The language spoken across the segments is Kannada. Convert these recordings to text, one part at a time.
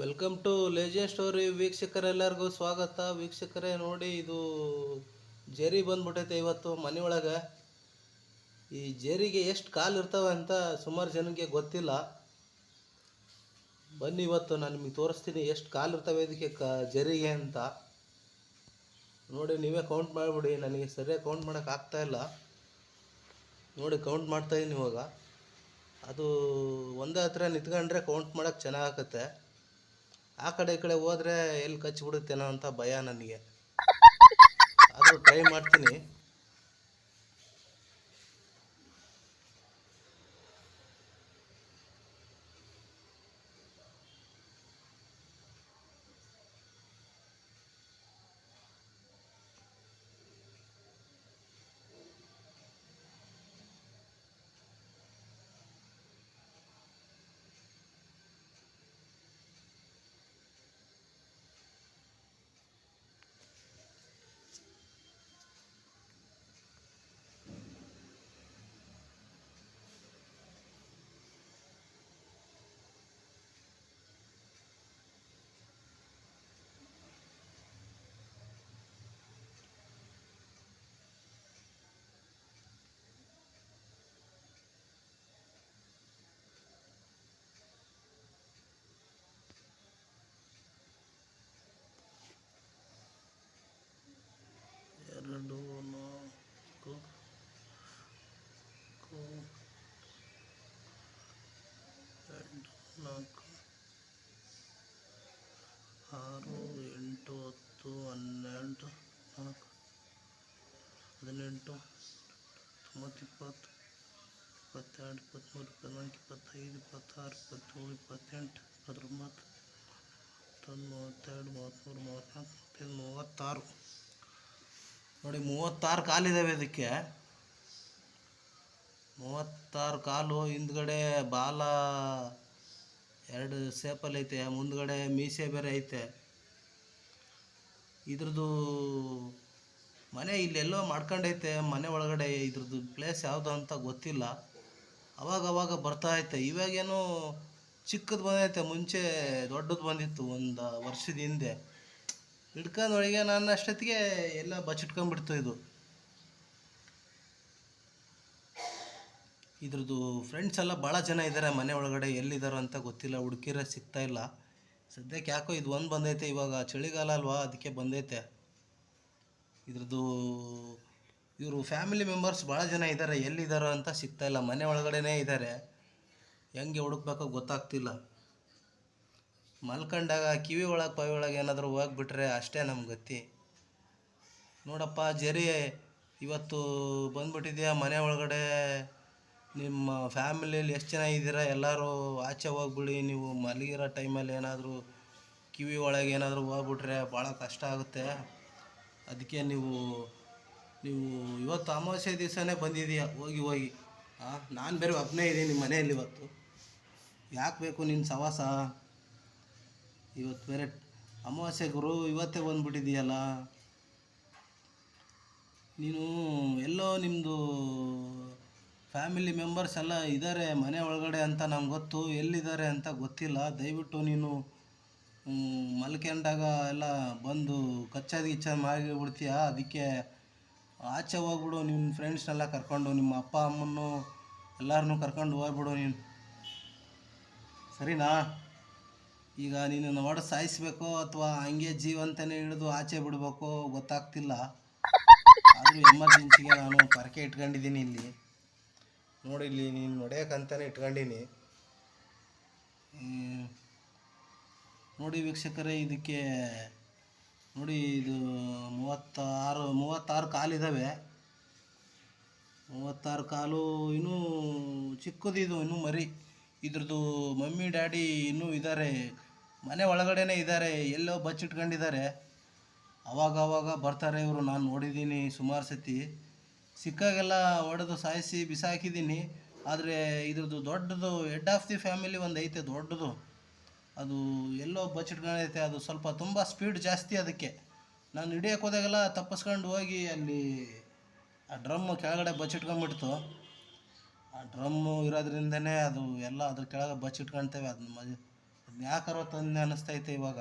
ವೆಲ್ಕಮ್ ಟು ಲೇಜೆಂಡ್ ಸ್ಟೋರಿ ವೀಕ್ಷಕರೆಲ್ಲರಿಗೂ ಸ್ವಾಗತ. ವೀಕ್ಷಕರೇ, ನೋಡಿ, ಇದು ಜೇರಿ ಬಂದ್ಬಿಟ್ಟೈತೆ ಇವತ್ತು ಮನೆಯೊಳಗೆ ಈ ಜರಿಗೆ ಎಷ್ಟು ಕಾಲು ಇರ್ತವೆ ಅಂತ ಸುಮಾರು ಜನಕ್ಕೆ ಗೊತ್ತಿಲ್ಲ. ಬನ್ನಿ ಇವತ್ತು ನಾನು ನಿಮಗೆ ತೋರಿಸ್ತೀನಿ ಎಷ್ಟು ಕಾಲು ಇರ್ತವೆ ಇದಕ್ಕೆ ಕ, ಜರಿಗೆ ಅಂತ. ನೋಡಿ, ನೀವೇ ಕೌಂಟ್ ಮಾಡಿಬಿಡಿ, ನನಗೆ ಸರಿಯಾಗಿ ಕೌಂಟ್ ಮಾಡೋಕೆ ಆಗ್ತಾ ಇಲ್ಲ. ನೋಡಿ ಕೌಂಟ್ ಮಾಡ್ತಾಯಿದ್ದೀನಿ ಇವಾಗ. ಅದು ಒಂದೇ ಹತ್ರ ನಿಂತ್ಕೊಂಡ್ರೆ ಕೌಂಟ್ ಮಾಡೋಕ್ಕೆ ಚೆನ್ನಾಗತ್ತೆ ಆ ಕಡೆ ಈ ಕಡೆ ಹೋದ್ರೆ ಎಲ್ಲಿ ಕಚ್ಚಿಬಿಡುತ್ತೇನೋ ಅಂತ ಭಯ ನನಗೆ. ಆದರೂ ಟ್ರೈ ಮಾಡ್ತೀನಿ. ಹದಿನೆಂಟು ತೊಂಬತ್ತು ಇಪ್ಪತ್ತು ಇಪ್ಪತ್ತೆರಡು, ಇಪ್ಪತ್ತ್ಮೂರು, ಇಪ್ಪತ್ತ್ನಾಲ್ಕು, ಇಪ್ಪತ್ತೈದು, ಇಪ್ಪತ್ತಾರು, ಇಪ್ಪತ್ತೇಳು, ಇಪ್ಪತ್ತೆಂಟು, ಇಪ್ಪತ್ತೊಂಬತ್ತು ಇಪ್ಪತ್ತೊಂದು ಮೂವತ್ತೆರಡು ಮೂವತ್ತ್ಮೂರು, ಮೂವತ್ತ್ನಾಲ್ಕು ಮೂವತ್ತೈದು ಮೂವತ್ತಾರು. ನೋಡಿ, ಮೂವತ್ತಾರು ಕಾಲಿದ್ದಾವೆ ಇದಕ್ಕೆ. ಮೂವತ್ತಾರು ಕಾಲು ಹಿಂದ್ಗಡೆ ಬಾಲ ಎರಡು ಸೇಪಲ್ಲಿ ಐತೆ, ಮುಂದ್ಗಡೆ ಮೀಸೆ ಬೇರೆ ಐತೆ. ಇದ್ರದ್ದು ಮನೆ ಇಲ್ಲೆಲ್ಲೋ ಮಾಡ್ಕೊಂಡೈತೆ, ಮನೆ ಒಳಗಡೆ ಇದ್ರದ್ದು ಪ್ಲೇಸ್ ಯಾವುದು ಅಂತ ಗೊತ್ತಿಲ್ಲ. ಅವಾಗ ಅವಾಗ ಬರ್ತಾ ಐತೆ ಇವಾಗೇನು ಚಿಕ್ಕದು ಬಂದೈತೆ, ಮುಂಚೆ ದೊಡ್ಡದು ಬಂದಿತ್ತು ಒಂದು ವರ್ಷದ ಹಿಂದೆ. ಹಿಡ್ಕೊಂಡು ಒಳಗೆ ನಾನು ಅಷ್ಟೊತ್ತಿಗೆ ಎಲ್ಲ ಬಚ್ಚಿಟ್ಕೊಂಡ್ಬಿಡ್ತು ಇದು. ಇದ್ರದ್ದು ಫ್ರೆಂಡ್ಸ್ ಎಲ್ಲ ಭಾಳ ಜನ ಇದ್ದಾರೆ ಮನೆ ಒಳಗಡೆ ಎಲ್ಲಿದ್ದಾರೋ ಅಂತ ಗೊತ್ತಿಲ್ಲ, ಹುಡುಕಿರೋ ಸಿಗ್ತಾ ಇಲ್ಲ. ಸದ್ಯಕ್ಕೆ ಯಾಕೋ ಇದು ಒಂದು ಬಂದೈತೆ ಇವಾಗ, ಚಳಿಗಾಲ ಅಲ್ವಾ, ಅದಕ್ಕೆ ಬಂದೈತೆ. ಇದ್ರದ್ದು ಇವರು ಫ್ಯಾಮಿಲಿ ಮೆಂಬರ್ಸ್ ಭಾಳ ಜನ ಇದ್ದಾರೆ ಎಲ್ಲಿದ್ದಾರೋ ಅಂತ ಸಿಗ್ತಾ ಇಲ್ಲ. ಮನೆ ಒಳಗಡೆನೇ ಇದ್ದಾರೆ ಹೆಂಗೆ ಹುಡುಕ್ಬೇಕೋ ಗೊತ್ತಾಗ್ತಿಲ್ಲ. ಮಲ್ಕೊಂಡಾಗ ಕಿವಿ ಒಳಗೆ ಪವಿ ಒಳಗೆ ಏನಾದರೂ ಹೋಗ್ಬಿಟ್ರೆ ಅಷ್ಟೇ ನಮ್ಮ ಗತಿ. ನೋಡಪ್ಪ, ಜರಿ, ಇವತ್ತು ಬಂದ್ಬಿಟ್ಟಿದ್ಯಾ? ಮನೆ ಒಳಗಡೆ ನಿಮ್ಮ ಫ್ಯಾಮಿಲಿಯಲ್ಲಿ ಎಷ್ಟು ಜನ ಇದ್ದೀರಾ? ಎಲ್ಲರೂ ಆಚೆ ಹೋಗ್ಬಿಡಿ, ನೀವು ಮಲಗಿರೋ ಟೈಮಲ್ಲಿ ಏನಾದರೂ ಕಿವಿ ಒಳಗೆ ಏನಾದರೂ ಹೋಗ್ಬಿಟ್ರೆ ಭಾಳ ಕಷ್ಟ ಆಗುತ್ತೆ. ಅದಕ್ಕೆ ನೀವು ನೀವು ಇವತ್ತು ಅಮಾವಾಸ್ಯೆ ದಿವಸನೇ ಬಂದಿದೀಯ ಹೋಗಿ ಹೋಗಿ. ಹಾಂ ನಾನು ಬೇರೆ ಒಬ್ಬನೇ ಇದ್ದೀನಿ ನಿಮ್ಮ ಮನೆಯಲ್ಲಿ ಇವತ್ತು. ಯಾಕೆ ಬೇಕು ನಿನ್ನ ಸವಾಸ? ಇವತ್ತು ಬೇರೆ ಅಮಾವಾಸ್ಯೆ ಗುರು, ಇವತ್ತೇ ಬಂದ್ಬಿಟ್ಟಿದೆಯಲ್ಲ ನೀನು ಎಲ್ಲೋ ನಿಮ್ಮದು ಫ್ಯಾಮಿಲಿ ಮೆಂಬರ್ಸ್ ಎಲ್ಲ ಇದ್ದಾರೆ ಮನೆ ಒಳಗಡೆ ಅಂತ ನಮ್ಗೆ ಗೊತ್ತು. ಎಲ್ಲಿದ್ದಾರೆ ಅಂತ ಗೊತ್ತಿಲ್ಲ. ದಯವಿಟ್ಟು ನೀನು ಮಲ್ಕೊಂಡಾಗ ಎಲ್ಲ ಬಂದು ಕಚ್ಚೋದು ಗಿಚ್ಚೋದು ಮಾಡಿ ಬಿಡ್ತೀಯ ಅದಕ್ಕೆ ಆಚೆ ಹೋಗ್ಬಿಡು ನಿಮ್ಮ ಫ್ರೆಂಡ್ಸ್ನೆಲ್ಲ ಕರ್ಕೊಂಡು, ನಿಮ್ಮ ಅಪ್ಪ, ಅಮ್ಮನ್ನು ಎಲ್ಲರನ್ನೂ ಕರ್ಕೊಂಡು ಹೋಗ್ಬಿಡು ನೀನು. ಸರಿನಾ? ಈಗ ನೀನು ನೋಡ ಸಾಯಿಸ್ಬೇಕು ಅಥವಾ ಹಂಗೆ ಜೀವಂತನೇ ಹಿಡಿದು ಆಚೆ ಬಿಡಬೇಕು ಗೊತ್ತಾಗ್ತಿಲ್ಲ. ಆದರೂ ಎಮರ್ಜೆನ್ಸಿಗೆ ನಾನು ಪರಕೆ ಇಟ್ಕೊಂಡಿದ್ದೀನಿ ಇಲ್ಲಿ. ನೋಡಿ ಇಲ್ಲಿ ನೀನು ಹೊಡೆಯೋಕ್ಕಂತಾನೆ ಇಟ್ಕೊಂಡೀನಿ. ನೋಡಿ ವೀಕ್ಷಕರೇ, ಇದಕ್ಕೆ ನೋಡಿ ಇದು ಮೂವತ್ತಾರು ಮೂವತ್ತಾರು ಕಾಲಿದ್ದಾವೆ ಮೂವತ್ತಾರು ಕಾಲು ಇನ್ನೂ ಚಿಕ್ಕದಿದು ಇನ್ನೂ ಮರಿ. ಇದ್ರದ್ದು ಮಮ್ಮಿ, ಡ್ಯಾಡಿ ಇನ್ನೂ ಇದ್ದಾರೆ ಮನೆ ಒಳಗಡೆನೇ ಇದ್ದಾರೆ ಎಲ್ಲೋ ಬಚ್ಚಿಟ್ಕೊಂಡಿದ್ದಾರೆ. ಅವಾಗ ಅವಾಗ ಬರ್ತಾರೆ ಇವರು, ನಾನು ನೋಡಿದ್ದೀನಿ ಸುಮಾರು ಸತಿ. ಸಿಕ್ಕಾಗೆಲ್ಲ ಹೊಡೆದು ಸಾಯಿಸಿ ಬಿಸಾಕಿದ್ದೀನಿ. ಆದರೆ ಇದ್ರದ್ದು ದೊಡ್ಡದು ಹೆಡ್ ಆಫ್ ದಿ ಫ್ಯಾಮಿಲಿ ಒಂದು ಐತೆ ದೊಡ್ಡದು. ಅದು ಎಲ್ಲೋ ಬಚ್ಚಿಟ್ಕೊಂಡೈತೆ ಅದು ಸ್ವಲ್ಪ ತುಂಬ ಸ್ಪೀಡ್ ಜಾಸ್ತಿ ಅದಕ್ಕೆ. ನಾನು ಹಿಡಿಯೋಕೆ ಹೋದಾಗೆಲ್ಲ ತಪ್ಪಿಸ್ಕೊಂಡು ಹೋಗಿ ಅಲ್ಲಿ ಆ ಡ್ರಮ್ ಕೆಳಗಡೆ ಬಚ್ಚಿಟ್ಕೊಂಡ್ಬಿಡ್ತು ಆ ಡ್ರಮ್ಮು ಇರೋದ್ರಿಂದನೇ ಅದು ಎಲ್ಲ ಅದ್ರ ಕೆಳಗೆ ಬಚ್ಚಿಟ್ಕೊಳ್ತೇವೆ ಅದನ್ನ ಮಜ್ ಯಾಕಾರೋ ತಂದೆ ಅನ್ನಿಸ್ತೈತೆ ಇವಾಗ?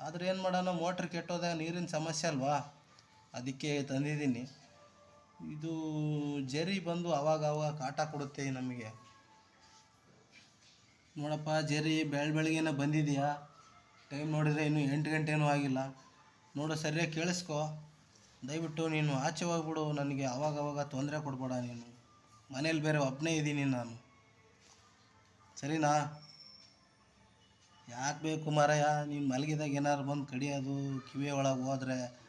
ಆದರೆ ಏನು ಮಾಡೋಣ ಮೋಟ್ರ್ ಕೆಟ್ಟೋದಾಗ ನೀರಿನ ಸಮಸ್ಯೆ ಅಲ್ವಾ? ಅದಕ್ಕೆ ತಂದಿದ್ದೀನಿ. ಇದು ಜರಿ ಬಂದು ಅವಾಗ ಅವಾಗ ಕಾಟ ಕೊಡುತ್ತೆ ನಮಗೆ. ನೋಡಪ್ಪ, ಜರಿ ಬೆಳ ಬೆಳಗ್ಗೆನೇ ಬಂದಿದೆಯಾ? ಟೈಮ್ ನೋಡಿದರೆ ಇನ್ನೂ ಎಂಟು ಗಂಟೆನೂ ಆಗಿಲ್ಲ. ನೋಡು, ಸರಿಯಾಗಿ ಕೇಳಿಸ್ಕೊ. ದಯವಿಟ್ಟು ನೀನು ಆಚೆ ಹೋಗ್ಬಿಡು. ನನಗೆ ಅವಾಗವಾಗ ಅವಾಗ ತೊಂದರೆ ಕೊಡಬೇಡ ನೀನು. ಮನೇಲಿ ಬೇರೆ ಒಬ್ಬನೇ ಇದ್ದೀನಿ ನಾನು. ಸರಿನಾ? ಯಾಕೆ ಬೇಕು ಮಾರಾಯ? ನೀನು ಮಲಗಿದಾಗ ಏನಾರು ಬಂದು ಕಡಿಯೋದು, ಕಿವಿ ಒಳಗೆ ಹೋದರೆ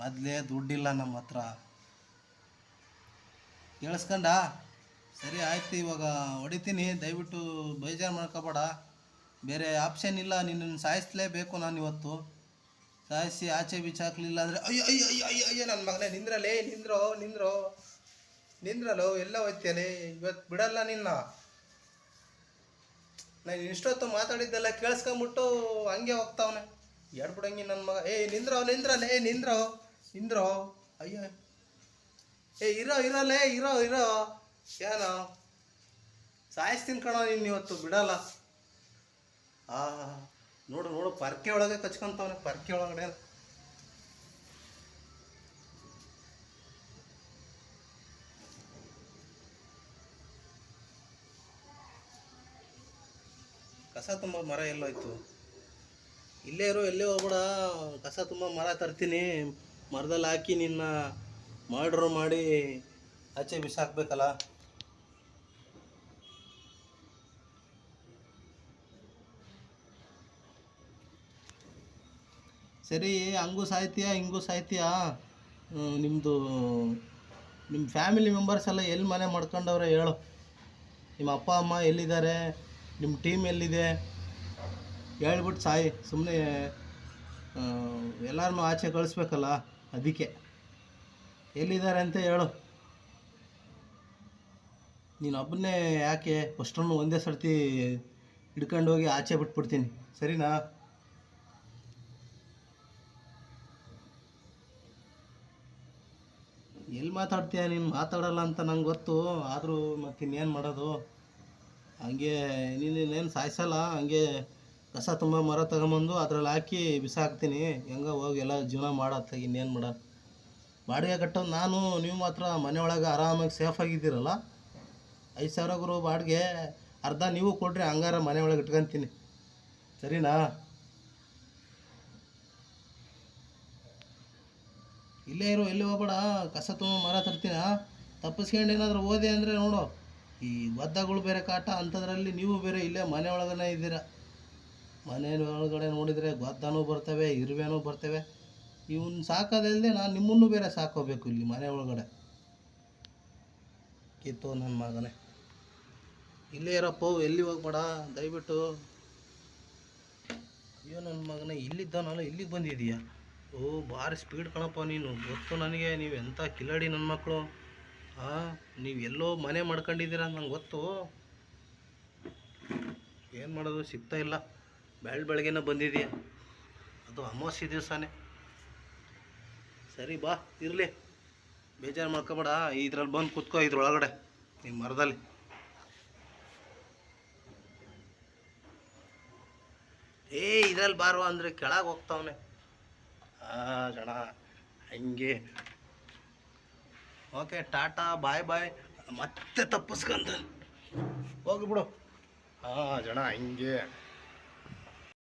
ಮೊದಲೇ ದುಡ್ಡಿಲ್ಲ ನಮ್ಮ ಹತ್ರ ಕೇಳಿಸ್ಕೊಂಡ? ಸರಿ ಆಯ್ತು, ಇವಾಗ ಹೊಡಿತೀನಿ. ದಯವಿಟ್ಟು ಬೇಜಾರು ಮಾಡ್ಕೋಬೇಡ. ಬೇರೆ ಆಪ್ಷನ್ ಇಲ್ಲ, ನಿನ್ನನ್ನು ಸಾಯಿಸ್ಲೇಬೇಕು ನಾನು ಇವತ್ತು. ಸಾಯಿಸಿ ಆಚೆ ಬಿಚ್ಚಾಕ್ಲಿಲ್ಲ ಅಂದರೆ, ಅಯ್ಯೋ ಅಯ್ಯೋ ಅಯ್ಯೋ ಅಯ್ಯೋ ಅಯ್ಯೋ ನನ್ನ ಮಗನೇ, ನಿಂದ್ರಲೇ, ನಿಂದ್ರೋ ನಿಂದ್ರೋ. ನಿಂದ್ರಲ್ಲೋ ಎಲ್ಲ ಹೋಯ್ತೇನೆ ಇವತ್ತು ಬಿಡಲ್ಲ ನಿನ್ನ. ನಾನು ಇಷ್ಟೊತ್ತು ಮಾತಾಡಿದ್ದೆಲ್ಲ ಕೇಳಿಸ್ಕೊಂಬಿಟ್ಟು ಹಂಗೆ ಹೋಗ್ತಾವನೆ. ಎಡ್ಬಿಡಂಗಿ ನನ್ನ ಮಗ? ಏ, ನಿಂದ್ರೋ, ನಿಂದ್ರಲೇ, ನಿಂದ್ರೋ ನಿಂದ್ರೋ. ಅಯ್ಯೋ. ಏ, ಇರೋ, ಇರೋಲೇ, ಇರೋ ಇರೋ. ಏನೋ? ಸಾಯಿಸ್ತೀನಿ ಕಣೋ ನೀನು ಇವತ್ತು, ಬಿಡಲ್ಲ. ಆ, ನೋಡು ನೋಡು, ಪರ್ಕೆ ಒಳಗೆ ಕಚ್ಕೊಂತವನೆ, ಪರ್ಕೆ ಒಳಗಡೆ. ಕಸ ತುಂಬ ಮರ ಎಲ್ಲೋಯ್ತು. ಇಲ್ಲೇ ಇರೋ ಎಲ್ಲೇ ಹೋಗ್ಬಿಡ. ಕಸ ತುಂಬ ಮರ ತರ್ತೀನಿ. ಮರದಲ್ಲಿ ಹಾಕಿ ನಿನ್ನ ಮಾಡ್ರು ಮಾಡಿ ಆಚೆ ಬಿಸಾಕ್ಬೇಕಲ್ಲ ಸರಿ ಹಂಗೂ ಸಾಯ್ತೀಯ ಹಿಂಗೂ ಸಾಯ್ತೀಯ ನಿಮ್ಮದು ನಿಮ್ಮ ಫ್ಯಾಮಿಲಿ ಮೆಂಬರ್ಸ್ ಎಲ್ಲ ಎಲ್ಲಿ ಮನೆ ಮಾಡ್ಕೊಂಡವ್ರೆ ಹೇಳು. ನಿಮ್ಮ ಅಪ್ಪ, ಅಮ್ಮ ಎಲ್ಲಿದ್ದಾರೆ? ನಿಮ್ಮ ಟೀಮ್ ಎಲ್ಲಿದೆ? ಹೇಳ್ಬಿಟ್ಟು ಸಾಯಿ ಸುಮ್ಮನೆ ಎಲ್ಲರನ್ನೂ ಆಚೆ ಕಳಿಸ್ಬೇಕಲ್ಲ, ಅದಕ್ಕೆ. ಎಲ್ಲಿದ್ದಾರೆ ಅಂತ ಹೇಳು. ನೀನು ಒಬ್ಬನೇ ಯಾಕೆ ಅಷ್ಟನ್ನು ಒಂದೇ ಸರ್ತಿ ಹಿಡ್ಕೊಂಡು ಹೋಗಿ ಆಚೆ ಬಿಟ್ಬಿಡ್ತೀನಿ, ಸರಿನಾ? ಎಲ್ಲಿ ಮಾತಾಡ್ತೀಯ ನೀನು? ಮಾತಾಡಲ್ಲ ಅಂತ ನಂಗೆ ಗೊತ್ತು, ಆದರೂ ಮತ್ತೆ ಇನ್ನೇನು ಮಾಡೋದು? ಹಂಗೆ ನೀನೇನು ಸಾಯಿಸಲ್ಲ, ಹಂಗೆ ಕಸ ತುಂಬ ಮರ ತಗೊಂಬಂದು ಅದ್ರಲ್ಲಿ ಹಾಕಿ ಬಿಸಾಕ್ತೀನಿ. ಹೆಂಗ ಹೋಗಿ ಎಲ್ಲ ಜೀವನ ಮಾಡತ್ತ ಇನ್ನೇನು ಮಾಡ. ಬಾಡಿಗೆ ಕಟ್ಟೋದು ನಾನು, ನೀವು ಮಾತ್ರ ಮನೆ ಒಳಗೆ ಆರಾಮಾಗಿ ಸೇಫಾಗಿದ್ದೀರಲ್ಲ ಐದು ಸಾವಿರ ಗುರು ಬಾಡಿಗೆ, ಅರ್ಧ ನೀವು ಕೊಡ್ರಿ, ಹಂಗಾರ ಮನೆ ಒಳಗೆ ಇಟ್ಕೊಂತೀನಿ. ಸರಿನಾ? ಇಲ್ಲೇ ಇರು ಎಲ್ಲಿ ಹೋಗ್ಬೇಡ, ಕಸ ತುಂಬ ಮರ ತರ್ತೀನ ತಪ್ಪಿಸ್ಕೊಂಡು ಏನಾದರೂ ಓದಿ ಅಂದರೆ ನೋಡು. ಈ ಒದ್ದಗಳು ಬೇರೆ ಕಾಟ, ಅಂಥದ್ರಲ್ಲಿ ನೀವು ಬೇರೆ ಇಲ್ಲೇ ಮನೆ ಒಳಗನೆ ಇದ್ದೀರ. ಮನೆ ಒಳಗಡೆ ನೋಡಿದರೆ ಗೊದ್ದನೂ ಬರ್ತವೆ, ಇರುವೆನೂ ಬರ್ತವೆ. ಇವನ್ನ ಸಾಕೋದಲ್ಲದೆ ನಾನು ನಿಮ್ಮನ್ನು ಬೇರೆ ಸಾಕೋಬೇಕು ಇಲ್ಲಿ ಮನೆ ಒಳಗಡೆ. ಕಿತ್ತು ನನ್ನ ಮಗನೇ. ಇಲ್ಲೇ ಇರಪ್ಪ, ಎಲ್ಲಿ ಹೋಗ್ಬೇಡ, ದಯವಿಟ್ಟು. ಅಯ್ಯೋ ನನ್ನ ಮಗನ, ಇಲ್ಲಿದ್ದಾನಲ್ಲ, ಇಲ್ಲಿಗೆ ಬಂದಿದೀಯ ಓ, ಭಾರಿ ಸ್ಪೀಡ್ ಕಣಪ್ಪ ನೀನು. ಗೊತ್ತು ನನಗೆ, ನೀವು ಎಂಥ ಕಿಲಾಡಿ ನನ್ನ ಮಕ್ಕಳು. ಹಾಂ ನೀವು ಎಲ್ಲೋ ಮನೆ ಮಾಡ್ಕೊಂಡಿದ್ದೀರ ನಂಗೆ ಗೊತ್ತು. ಏನು ಮಾಡೋದು, ಸಿಗ್ತಾ ಇಲ್ಲ. ಬೆಳ್ ಬೆಳಗ್ಗೆನೇ ಬಂದಿದೆಯಾ ಅದು ಅಮಾವಾಸ್ಯೆ ದಿವಸನೇ. ಸರಿ, ಬಾ, ಇರಲಿ. ಬೇಜಾರು ಮಾಡ್ಕೊಬೇಡ. ಇದ್ರಲ್ಲಿ ಬಂದು ಕೂತ್ಕೋ, ಇದ್ರೊಳಗಡೆ ನಿಮ್ಮ ಮರದಲ್ಲಿ. ಏ, ಇದ್ರಲ್ಲಿ ಬಾರೋ ಅಂದರೆ ಕೆಳಗೆ ಹೋಗ್ತಾವನೆ. ಆ ಜಣ ಹಂಗೆ. Okay, tata, bye bye. ಮತ್ತೆ ತಪ್ಪಿಸ್ಕೊಂತ ಹೋಗ್ಬಿಡು ಹಾಂ ಜಣ ಹಿಂಗೆ.